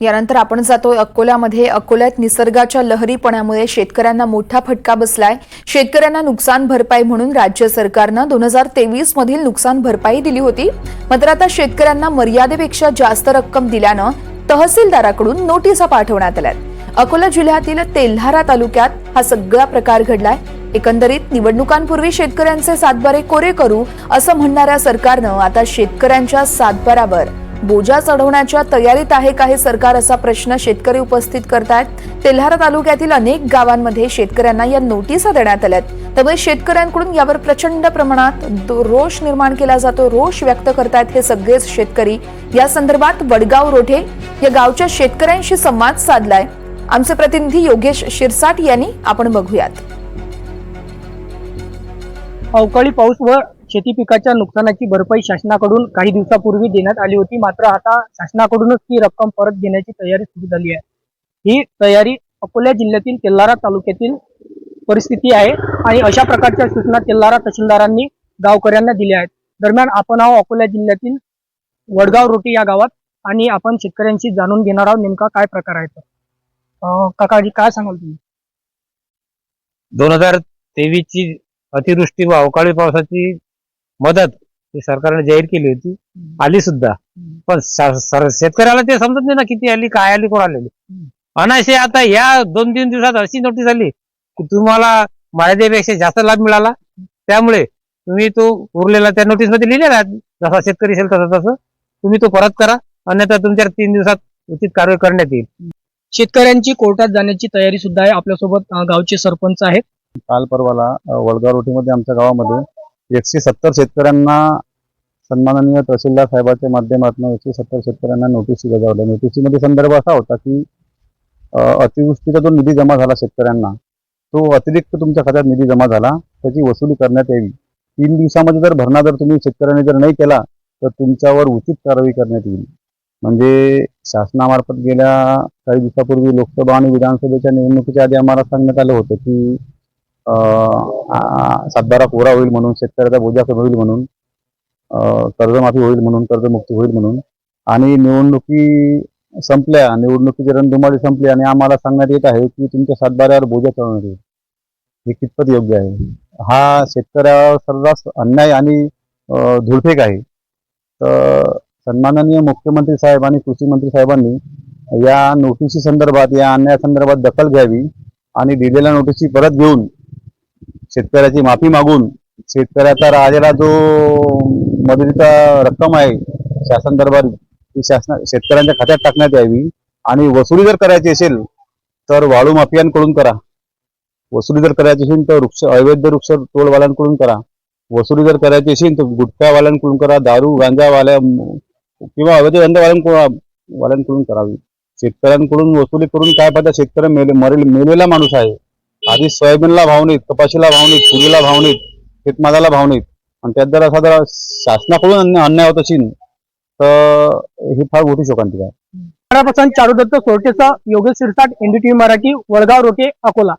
यानंतर आपण जातोय अकोल्यामध्ये. अकोल्यात निसर्गाच्या लहरीपणामुळे शेतकऱ्यांना मोठा फटका बसलाय. शेतकऱ्यांना नुकसान भरपाई म्हणून राज्य सरकारनं दोन हजार तेवीस मधील नुकसान भरपाई दिली होती. मात्र आता शेतकऱ्यांना मर्यादेपेक्षा जास्त रक्कम दिल्यानं तहसीलदाराकडून नोटिसा पाठवण्यात आल्यात. अकोला जिल्ह्यातील तेल्हारा तालुक्यात हा सगळा प्रकार घडलाय. एकंदरीत निवडणुकांपूर्वी शेतकऱ्यांचे सातबारे कोरे करू असं म्हणणाऱ्या सरकारनं आता शेतकऱ्यांच्या सातबारावर बोजा चढवण्याच्या तयारीत आहे का हे सरकार असा प्रश्न शेतकरी उपस्थित करतायत. तेल्हारा तालुक्यातील अनेक गावांमध्ये शेतकऱ्यांना या नोटिसा देण्यात आल्यात. त्यामुळे शेतकऱ्यांकडून यावर प्रचंड प्रमाणात रोष निर्माण केला जातो. रोष व्यक्त करतायत हे सगळेच शेतकरी. या संदर्भात वडगाव रोठे या गावच्या शेतकऱ्यांशी संवाद साधलाय. आमचे प्रतिनिधी योगेश शिरसाट यांनी आपण बघूयात. अवकाळी पाऊस व शेती पिकाच्या नुकसानाची भरपाई शासनाकडून काही दिवसापूर्वी देण्यात आली होती. मात्र आता शासनाकडूनच ती रक्कम परत घेण्याची तयारी सुरू झाली आहे. ही तयारी अकोला जिल्ह्यातील तेल्लारा तालुक्यातील परिस्थिती आहे आणि अशा प्रकारच्या सूचना तेल्लारा तहसीलदारांनी गावकऱ्यांना दिल्या आहेत. दरम्यान आपण आहो अकोला जिल्ह्यातील वडगाव रोटी या गावात आणि आपण शेतकऱ्यांशी जाणून घेणार आहोत नेमका काय प्रकार आहे तो. काकाजी काय सांगाल तुम्ही? दोन हजार तेवीस ची अतिवृष्टी व अवकाळी पावसाची मदत ही सरकारने जाहीर केली होती. आली सुद्धा. पण शेतकऱ्याला ते समजत नाही ना किती आली काय आली कोण आलेली. अनाशे आता या दोन तीन दिवसात अशी नोटीस आली की तुम्हाला मर्यादेपेक्षा जास्त लाभ मिळाला. त्यामुळे तुम्ही तो उरलेला त्या नोटीसमध्ये लिहिलेला जसा शेतकरी असेल तसं तसं. तुम्ही तो परत करा. अन्यथा तुमच्या तीन दिवसात उचित कारवाई करण्यात येईल. शेतकऱ्यांची कोर्टात जाण्याची तयारी सुद्धा आहे. आपल्यासोबत गावचे सरपंच आहेत. काल परवाला वडगाव रोटीमध्ये आमच्या गावामध्ये एकशे सत्तर शेतकऱ्यांना सन्माननीय तहसीलदार साहेबाच्या माध्यमातून एकशे सत्तर शेतकऱ्यांना नोटीसी बजावल्या नोटीसीमध्ये संदर्भ असा होता की अतिवृष्टीचा जो निधी जमा झाला शेतकऱ्यांना तो अतिरिक्त तुमच्या खात्यात निधी जमा झाला त्याची वसुली करण्यात यावी. तीन दिवसामध्ये जर भरणा जर तुम्ही शेतकऱ्यांनी जर नाही केला तर तुमच्यावर उचित कारवाई करण्यात येईल. म्हणजे शासनामार्फत गेल्या काही दिवसापूर्वी लोकसभा आणि विधानसभेच्या निवडणुकीच्या आधी आम्हाला सांगण्यात आलं होतं की सातबारा कोरा होईल म्हणून शेतकऱ्याचा बोजा कमी होईल म्हणून कर्जमाफी होईल म्हणून कर्जमुक्ती होईल म्हणून. आणि निवडणुकी संपल्या निवडणुकीची रणधुमाळी संपली आणि आम्हाला सांगण्यात येत आहे की तुमच्या सातबाऱ्यावर बोजा चढवण्यात येईल. हे कितपत योग्य आहे? हा शेतकऱ्यावर सर्रास अन्याय आणि धुळफेक आहे. तर सन्माननीय मुख्यमंत्री साहेब आणि कृषी मंत्री साहेबांनी या नोटीशी संदर्भात या अन्यायासंदर्भात दखल घ्यावी आणि दिलेल्या नोटीसी परत घेऊन शेतकऱ्याची माफी मागून शेतकऱ्याचा राजाला जो मदतीचा रक्कम आहे शासन दरबारी ती शासन शेतकऱ्यांच्या खात्यात टाकण्यात यावी. आणि वसुली जर करायची असेल तर वाळू माफियांकडून करा. वसुली जर करायची असेल तर वृक्ष अवैध वृक्ष तोडवाल्यांकडून करा. वसुली जर करायची असेल तर गुटख्यावाल्यांकडून करा दारू गांजावाल्या किंवा अवैध गांजावाल्यांकडून वाल्यांकडून करावी शेतकऱ्यांकडून वसुली करून काय पाहिजे शेतकरी मेले मरेल मेलेला माणूस आहे. आधी सोयाबीनला भाव नाहीत कपाशीला भाव नाहीत तुरीला भाव नाहीत शेतमालाला भाव नाहीत. आणि त्यात जर असा जर शासनाकडून अन्याय अन्याय होत असेल तर ही फार मोठी शोकांतिका आहे. चारुदत्त सोरटेचा योगेश शिरसाट एनडीटीव्ही मराठी वडगाव रोटे अकोला.